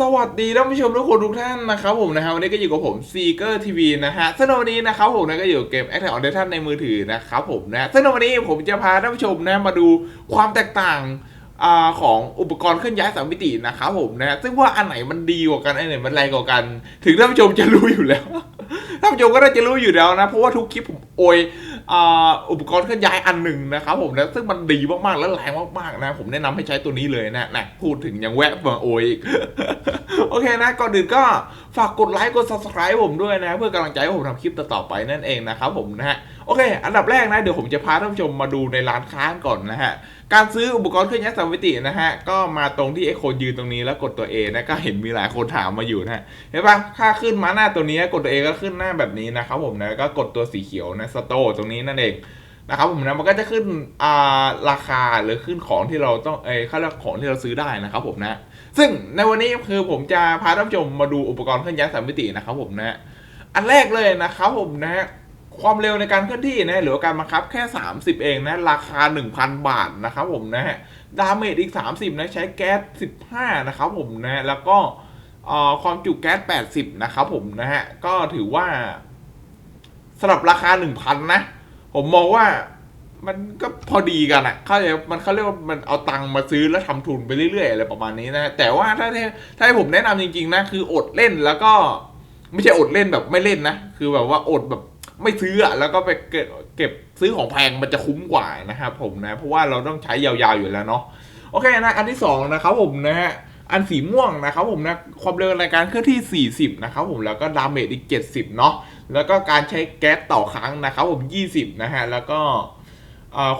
สวัสดีท่านผู้ชมทุกคนทุกท่านนะครับผมนะครับวันนี้ก็อยู่กับผมซีเกอร์ทีวีนะฮะซึ่งในวันนี้นะครับผมนะก็อยู่กับเกม Attack on Titan ในมือถือนะครับผมนะซึ่งในวันนี้ผมจะพาท่านผู้ชมนะมาดูความแตกต่างอของอุปกรณ์เคลื่อนย้ายสามมิตินะครับผมนะซึ่งว่าอันไหนมันดีกว่ากันอันไหนมันแรงกว่ากัน ถึงท่านผู้ชมจะรู้อยู่แล้ว ท่านผู้ชมก็น่าจะรู้อยู่แล้วนะ เพราะว่าทุกคลิปผมโอยอุปกรณ์เคลื่อนย้ายอันหนึ่งนะครับผมนะซึ่งมันดีมากๆและแรงมากๆนะ ผมแนะนำให้ใช้ตัวนี้เลยนะนะพูดถึงยังแวะมาโอยอีกโอเคนะก่อนอื่นก็ฝากกดไลค์กด subscribe ผมด้วยนะ เพื่อกำลังใจให้ผมทำคลิปต่อๆไปนั่นเองนะครับผมนะฮะโอเค อันดับแรกนะเดี๋ยวผมจะพาท่านผู้ชมมาดูในร้านค้าก่อนนะฮะ การซื้ออุปกรณ์เครื่องย้ายสามมิตินะฮะ ก็มาตรงที่ไอโคนยืนตรงนี้แล้วกดตัว A นะก็เห็นมีหลายคนถามมาอยู่นะฮะเห็นปะถ้าขึ้นมาหน้าตัวนี้กดตัว A ก็ขึ้นหน้าแบบนี้นะครับผมนะก็กดตัวสีเขียวนะสโตตรงนี้นั่นเองนะครับผมนะมันก็จะขึ้นอ่าราคาหรือขึ้นของที่เราต้องเอ้ค่าของที่เราซื้อได้นะครับผมนะ ซึ่งในวันนี้คือผมจะพาท่านผู้ชมมาดูอุปกรณ์เคลื่อนย้ายสามมิตินะครับผมนะ อันแรกเลยนะครับผมนะ ความเร็วในการเคลื่อนที่นะหรือการบังคับแค่ 30 เองนะ ราคา 1,000 บาทนะครับผมนะฮะดาเมจอีก 30 นะใช้แก๊ส 15 นะครับผมนะแล้วก็เอ่อความจุแก๊ส 80 นะครับผมนะฮะก็ถือว่าสำหรับราคา 1,000 นะ ผมมองว่ามันก็พอดีกันอะเขาเรียกมันเขาเรียกว่ามันเอาตังค์มาซื้อแล้วทำทุนไปเรื่อยๆอะไรประมาณนี้นะ แต่ว่าถ้าถ้าถ้าให้ผมแนะนำจริงๆนะ คืออดเล่นแล้วก็ ไม่ใช่อดเล่นแบบไม่เล่นนะ คือแบบว่าอดแบบ ไม่ซื้ออะแล้วก็ไปเก็บเก็บซื้อของแพงมันจะคุ้มกว่านะครับผมนะ เพราะว่าเราต้องใช้ยาวๆอยู่แล้วเนาะโอเคนะอันที่สองนะครับผมนะฮะอันสีม่วงนะครับผมนะความเร็วในการเคลื่อนที่ 40 นะครับผมแล้วก็ดาเมจอีก 70 เนาะแล้วก็การใช้แก๊สต่อครั้งนะครับผม 20 นะฮะแล้วก็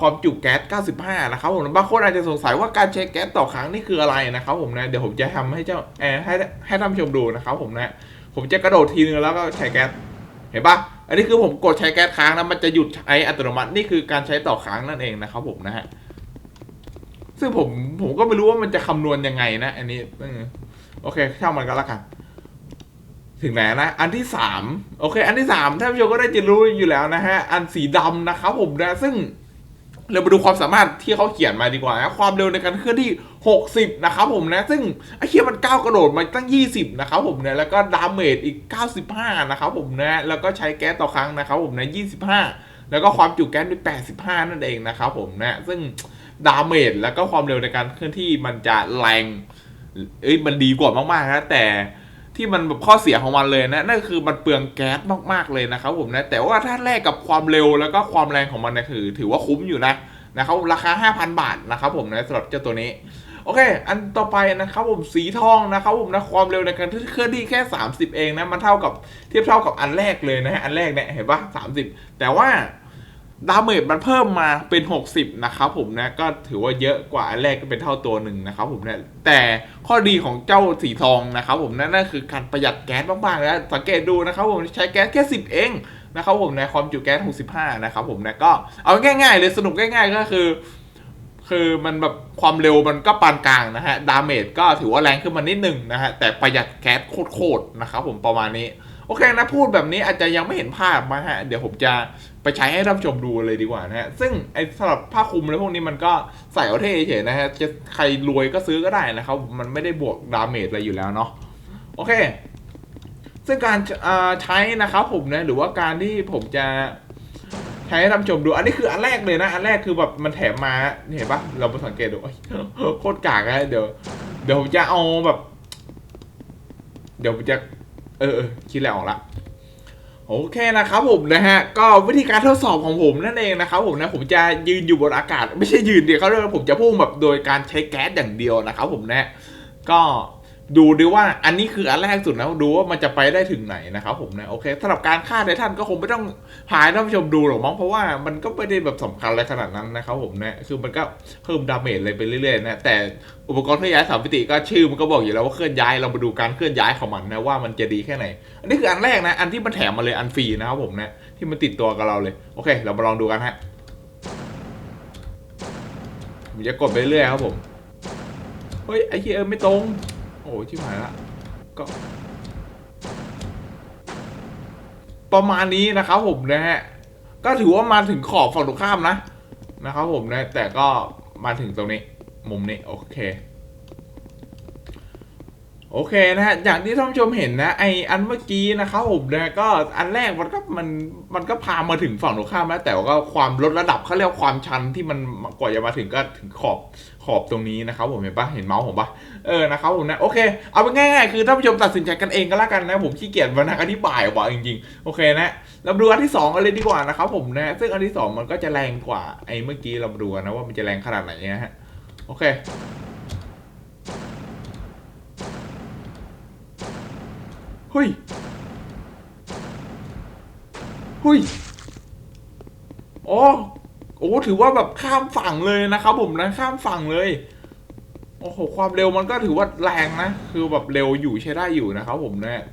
ความจุแก๊ส 95 นะครับผมบางคนอาจจะสงสัยว่าการใช้แก๊สต่อครั้งนี่คืออะไรนะครับผมนะเดี๋ยวผมจะทำให้เจ้าให้ให้ท่านผู้ชมดูนะครับผมนะผมจะกระโดดทีนึงแล้วก็ใช้แก๊สเห็นปะ อันนี้คือผมกดใช้แก๊สค้างนะมันจะหยุดใช้อัตโนมัตินี่คือการใช้ต่อค้างนั่นเองนะครับผมนะฮะซึ่งผมผมก็ไม่รู้ว่ามันจะคำนวณยังไงนะ อันนี้โอเคช่างมันก็แล้วกันถึงไหนนะ อันที่สามโอเค อันที่สามท่านผู้ชมก็ได้จะรู้อยู่แล้วนะฮะ อันสีดำนะครับผมนะ ซึ่ง เรามาดูความสามารถที่เขาเขียนมาดีกว่านะความเร็วในการเคลื่อนที่ 60 นะครับผมนะ ซึ่งไอ้เคียมันก้าวกระโดดมาตั้ง 20 นะครับผมนะ แล้วก็ดาเมจอีก 95 นะครับผมนะ แล้วก็ใช้แก๊สต่อครั้งนะครับผมนะ 25 แล้วก็ความจุแก๊สเป็น85 นั่นเองนะครับผมนะ ซึ่งดาเมจแล้วก็ความเร็วในการเคลื่อนที่มันจะแรง เอ้ย มันดีกว่ามากๆนะแต่ ที่มันแบบข้อเสียของมันเลยนะนั่นคือมันเปลืองแก๊สมากๆเลยนะครับผมนะแต่ว่าถ้าแลกกับความเร็วแล้วก็ความแรงของมันนะคือ ถือว่าคุ้มอยู่นะนะครับราคา 5,000 บาทนะครับผมนะสำหรับเจ้าตัวนี้โอเค อันต่อไปนะครับผมสีทองนะครับผมนะความเร็วในการเคลื่อนที่แค่ 30 เองนะมันเท่ากับเทียบเท่ากับอันแรกเลยนะฮะอันแรกเนี่ยเห็นปะ30 แต่ว่า ดาเมจมันเพิ่มมาเป็น 60 นะครับผมนะ ก็ถือว่าเยอะกว่าอันแรกก็เป็นเท่าตัวหนึ่งนะครับผมนะแต่ข้อดีของเจ้าสีทองนะครับผมนั่นนั่นคือการประหยัดแก๊สมากๆแล้วสังเกตดูนะครับผมใช้แก๊สแค่ 10 เองนะครับผมในความจุแก๊ส 65 นะครับผมนะก็เอาง่ายๆเลยสรุปง่ายๆก็คือ คือมันแบบความเร็วมันก็ปานกลางนะฮะดาเมจก็ถือว่าแรงขึ้นมานิดหนึ่งนะฮะแต่ประหยัดแก๊สโคตรๆนะครับผมประมาณนี้โอเคนะพูดแบบนี้อาจจะยังไม่เห็นภาพมาฮะเดี๋ยวผมจะ ไปใช้ให้ท่านผู้ชมดูเลยดีกว่านะฮะ ซึ่งไอ้สำหรับผ้าคลุมอะไรพวกนี้มันก็ใส่เอาเท่เฉยๆนะฮะจะใครรวยก็ซื้อก็ได้นะครับ มันไม่ได้บวกดาเมจอะไรอยู่แล้วเนาะ โอเค ซึ่งการใช้นะครับผมนะ หรือว่าการที่ผมจะใช้ให้ท่านผู้ชมดู อันนี้คืออันแรกเลยนะ อันแรกคือแบบมันแถมมา เห็นปะเราไปสังเกตดูโคตรกากอะเดี๋ยว เดี๋ยวผมจะเอาแบบ เดี๋ยวผมจะ เออเออคิดอะไรออกละ โอเคนะครับผมนะฮะก็วิธีการทดสอบของผมนั่นเองนะครับผมนะผมจะยืนอยู่บนอากาศ ไม่ใช่ยืนเดียวเขาเรียกว่าผมจะพุ่งแบบโดยการใช้แก๊สอย่างเดียวนะครับผมนะก็ ดูดิว่าอันนี้คืออันแรกสุดนะดูว่ามันจะไปได้ถึงไหนนะครับผมนะโอเคสำหรับการฆ่าไททันก็คงไม่ต้องพายท่านผู้ชมดูหรอกมั้งเพราะว่ามันก็ไม่ได้แบบสำคัญอะไรขนาดนั้นนะครับผมนะคือมันก็เพิ่มดาเมจอะไรไปเรื่อยๆนะแต่อุปกรณ์เคลื่อนย้ายสามมิติก็ชื่อมันก็บอกอยู่แล้วว่าเคลื่อนย้ายเรามาดูการเคลื่อนย้ายของมันนะว่ามันจะดีแค่ไหน อันนี้คืออันแรกนะ อันที่มันแถมมาเลยอันฟรีนะครับผมนะที่มันติดตัวกับเราเลยโอเค เรามาลองดูกันฮะผมจะกดไปเรื่อยครับผมเฮ้ยไอ้เหี้ยไม่ตรง โอ้ยชิบหายละก็ ประมาณนี้นะครับผมนะฮะก็ถือว่ามาถึงขอบฝั่งตรงข้ามนะนะครับผมนะแต่ก็มาถึงตรงนี้ มุมนี้โอเค โอเคนะฮะอย่างที่ท่านผู้ชมเห็นนะไออันเมื่อกี้นะครับผมนะก็อันแรกมันก็มันมันก็พามาถึงฝั่งตรงข้ามแล้ว แต่ว่าความลดระดับเขาเรียกว่าความชันที่มันกว่าจะมาถึงก็ถึงขอบขอบตรงนี้นะครับผมเห็นปะเห็นเมาส์ผมปะเออนะครับผมนะโอเคเอาเป็นง่ายๆคือท่านผู้ชมตัดสินใจกันเองก็แล้วกันนะผมขี้เกียจมานั่งอธิบายว่าจริงๆโอเคนะเราดูอันที่สองกันเลยดีกว่านะครับผมนะซึ่งอันที่สองมันก็จะแรงกว่าไอเมื่อกี้เราดูกันนะว่ามันจะแรงขนาดไหนนะฮะโอเค ฮ้ยเฮ้ยอ๋อโอ้ถือว่าแบบข้ามฝั่งเลยนะครับผมนะข้ามฝั่งเลยโอ้โหความเร็วมันก็ถือว่าแรงนะ คือแบบเร็วอยู่ใช้ได้อยู่นะครับผมเนะ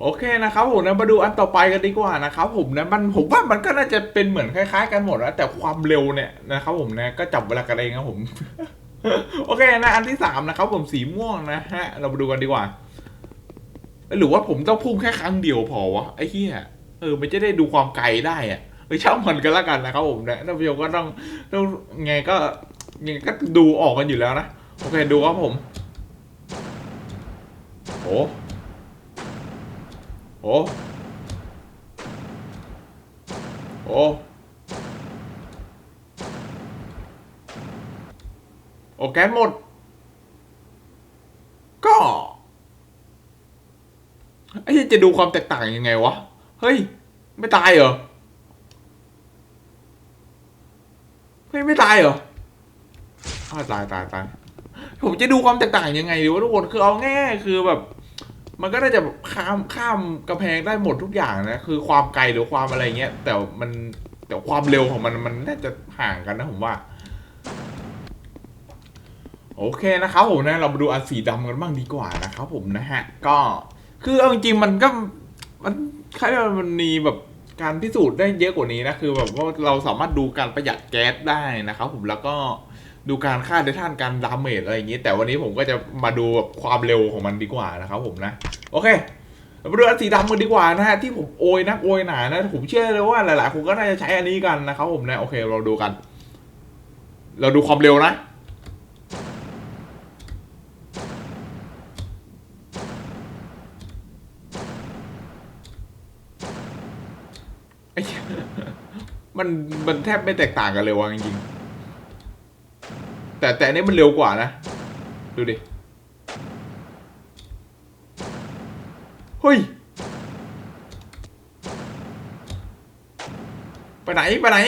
โอเคนะครับผมนะมาดูอันต่อไปกันดีกว่านะครับผมนะมันผมว่ามันก็น่าจะเป็นเหมือนคล้าย ๆ กันหมดนะแต่ความเร็วเนี่ยนะครับผมนะก็จับเวลากันเองครับผม โอเคนะอันที่สามนะครับผมสีม่วงนะฮะเรามาดูกันดีกว่า หรือว่าผมต้องพุ่งแค่ครั้งเดียวพอวะไอ้เหี้ยเออมันจะได้ดูความไกลได้อะเออช่างมันกันละกันนะครับผมนะท่านผู้ชมก็ต้องต้องไงก็ยังไงก็ดูออกกันอยู่แล้วนะโอเคดูครับผมโอ้โอ้โอ้โอแกหมด ก็ ไอ้เหี้ย จะดูความแตกต่างยังไงวะ เฮ้ย ไม่ตายเหรอ เฮ้ย ไม่ตายเหรออ้าวตายตายตายผมจะดูความแตกต่างยังไงดีวะทุกคนคือเอาง่ายคือแบบ มันก็น่าจะข้ามข้ามกระแพงได้หมดทุกอย่างนะคือความไกลหรือความอะไรเงี้ย แต่มันแต่ความเร็วของมันมันน่าจะห่างกันนะผมว่าโอเคนะครับผมนะเรามาดูอันสีดำกันบ้างดีกว่านะครับผมนะฮะ ก็ คือเอาจริงๆมันก็มันคล้ายๆมันมีแบบการพิสูจน์ได้เยอะกว่านี้นะ คือแบบว่าเราสามารถดูการประหยัดแก๊สได้นะครับผมแล้วก็ดูการค่าไดท่านการดาเมจอะไรอย่างนี้ แต่วันนี้ผมก็จะมาดูแบบความเร็วของมันดีกว่านะครับผมนะ โอเคเรามาดูอันสีดำกันดีกว่านะฮะที่ผมโอยนักโอยหนานะ ผมเชื่อเลยว่าหลายๆคนก็น่าจะใช้อันนี้กันนะครับผมนะโอเคเราดูกัน เราดูความเร็วนะ ไอ้เหี้ย มันมันแทบไม่แตกต่างกันเลยวะจริงๆแต่แต่อันนี้มันเร็วกว่านะ ดูดิ เฮ้ย ไปไหน ไปไหน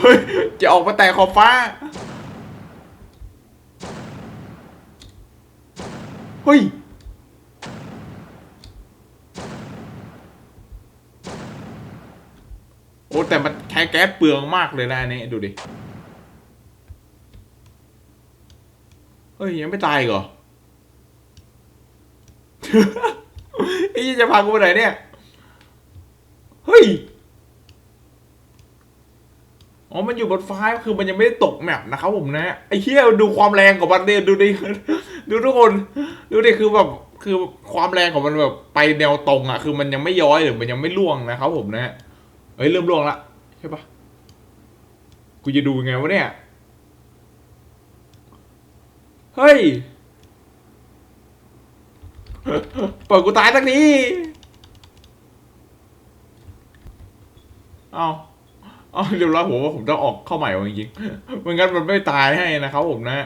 เฮ้ย จะออกมาแต่ขอบฟ้า เฮ้ย โอ้แต่มันใช้แก๊สเปลืองมากเลยนะอันนี้ดูดิ เฮ้ย ยังไม่ตายกเหรอไอ้ยี่จะพากูไปไหนเนี่ย เฮ้ย อ๋อ มันอยู่บนฟ้าคือมันยังไม่ได้ตกแมปนะครับผมนะ ไอ้เหี้ยดูความแรงของมันเนี่ยดูดิ ดูทุกคน ดูดิ คือแบบคือความแรงของมันแบบไปแนวตรงอะ คือมันยังไม่ย้อยหรือมันยังไม่ล่วงนะครับผมนะ เฮ้ยเริ่มลวงละใช่ปะกูจะดูไงวะเนี่ย เฮ้ยปล่อยกูตายสักทีเอาเอาเรียบร้อยผมว่าผมต้องออกเข้าใหม่จริงๆไม่งั้นมันไม่ตายให้นะครับผมนะ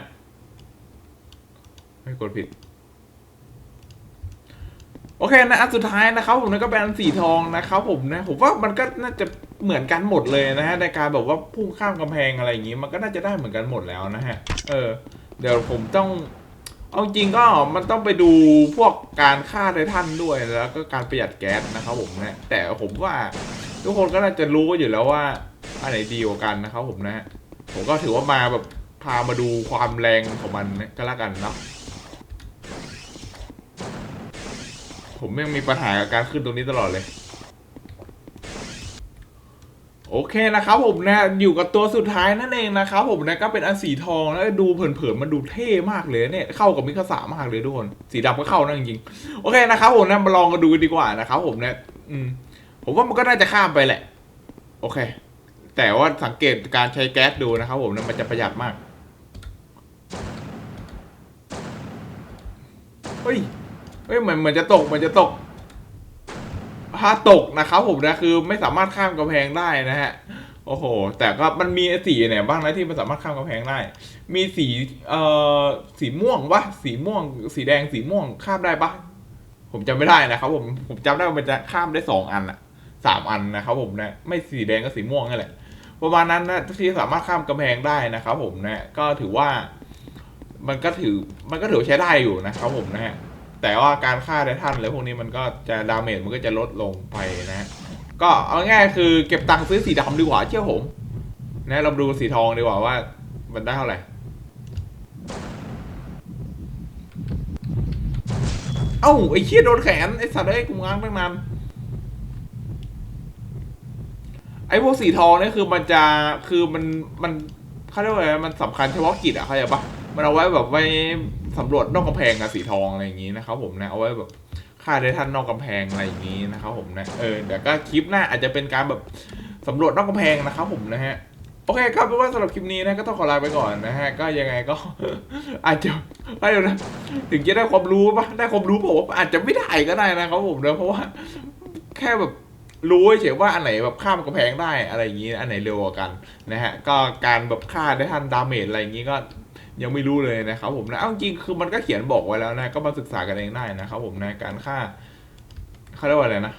ไม่กดผิด โอเคนะอันสุดท้ายนะครับผมนั่นก็เป็นสีทองนะครับผมนะผมว่ามันก็น่าจะเหมือนกันหมดเลยนะฮะในการแบบว่าพุ่งข้ามกำแพงอะไรอย่างงี้ มันก็น่าจะได้เหมือนกันหมดแล้วนะฮะเออ เดี๋ยวผมต้องเอาจริงก็มันต้องไปดูพวกการฆ่าไททันด้วยแล้วก็การประหยัดแก๊สนะครับผมนะแต่ผมว่าทุกคนก็น่าจะรู้อยู่แล้วว่าอันไหนดีกว่ากันนะครับผมนะผมก็ถือว่ามาแบบพามาดูความแรงของมันก็แล้วกันเนาะ ผมยังมีปัญหากับการขึ้นตรงนี้ตลอดเลย โอเคนะครับผมนะอยู่กับตัวสุดท้ายนั่นเองนะครับผมนะก็เป็นอันสีทองแล้วดูเผินๆมันดูเท่มากเลยเนี่ยเข้ากับมิคาสามากเลยทุกคนสีดำก็เข้านะจริงโอเคนะครับผมนะมาลองกันดูกันดีกว่านะครับผมนะอืมผมว่ามันก็น่าจะข้ามไปแหละ โอเค แต่ว่าสังเกตการใช้แก๊สดูนะครับผมนะมันจะประหยัดมากเฮ้ย เฮ้ยเหมือนเหมือนจะตกเหมือนจะตก ถ้าตกนะครับผมนะคือไม่สามารถข้ามกำแพงได้นะฮะ โอ้โห แต่ก็มันมีสีเนี่ยบ้างนะที่มันสามารถข้ามกำแพงได้ มีสีเอ่อสีม่วงวะสีม่วง สีแดงสีม่วงข้ามได้ปะผมจำไม่ได้นะครับผมผมจำได้ว่ามันจะข้ามได้สองอันอะสามอันนะครับผมนะไม่สีแดงก็สีม่วงนี่แหละประมาณนั้นนะที่สามารถข้ามกำแพงได้นะครับผมนะก็ถือว่า มันก็ถือมันก็ถือใช้ได้อยู่นะครับผมนะฮะ แต่ว่าการฆ่าไททันอะไรพวกนี้มันก็จะดาเมจมันก็จะลดลงไปนะ ก็เอาง่ายคือเก็บตังค์ซื้อสีดำดีกว่าเชื่อผม นะเราดูสีทองดีกว่าว่า มันได้เท่าไหร่ เอ้าไอ้เชี่ยโดนแขนไอ้สัตว์เอ้กูง้างตั้งนานไอ้พวกสีทองนี่คือมันจะคือมันมันเขาเรียกว่าอะไรมันสำคัญเฉพาะกิจอะเข้าใจปะมันเอาไว้แบบไว้ สำรวจนอกกำแพงอะสีทองอะไรอย่างงี้นะครับผมนะเอาไว้แบบฆ่าได้ท่านนอกกำแพงอะไรอย่างงี้นะครับผมนะเออเดี๋ยวก็คลิปหน้าอาจจะเป็นการแบบสำรวจนอกกำแพงนะครับผมนะฮะโอเคครับเป็นว่าสำหรับคลิปนี้นะก็ต้องขอลาไปก่อนนะฮะก็ยังไงก็อาจจะไม่นะถึงจะได้ความรู้ปะได้ความรู้ผมว่าอาจจะไม่ได้ก็ได้นะครับผมนะเพราะว่าแค่แบบรู้เฉยว่าอันไหนแบบข้ามกระแพงได้อะไรอย่างนี้ อันไหนเร็วกว่ากันนะฮะก็การแบบฆ่าได้ทันดาเมจอะไรอย่างนี้ก็ ยังไม่รู้เลยนะครับผมนะเอาจริงคือมันก็เขียนบอกไว้แล้วนะ ก็มาศึกษากันเองได้นะครับผมนะการค่าเขาเรียกว่าอะไรนะ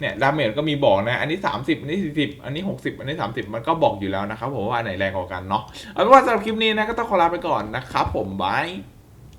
เนี่ยดาเมจก็มีบอกนะ อันนี้ 30 อันนี้ 40 อันนี้ 60 อันนี้ 30 มันก็บอกอยู่แล้วนะครับผมว่าอันไหนแรงกว่ากันเนาะเอาเป็นว่าสำหรับคลิปนี้นะก็ต้องขอลาไปก่อนนะครับผมบาย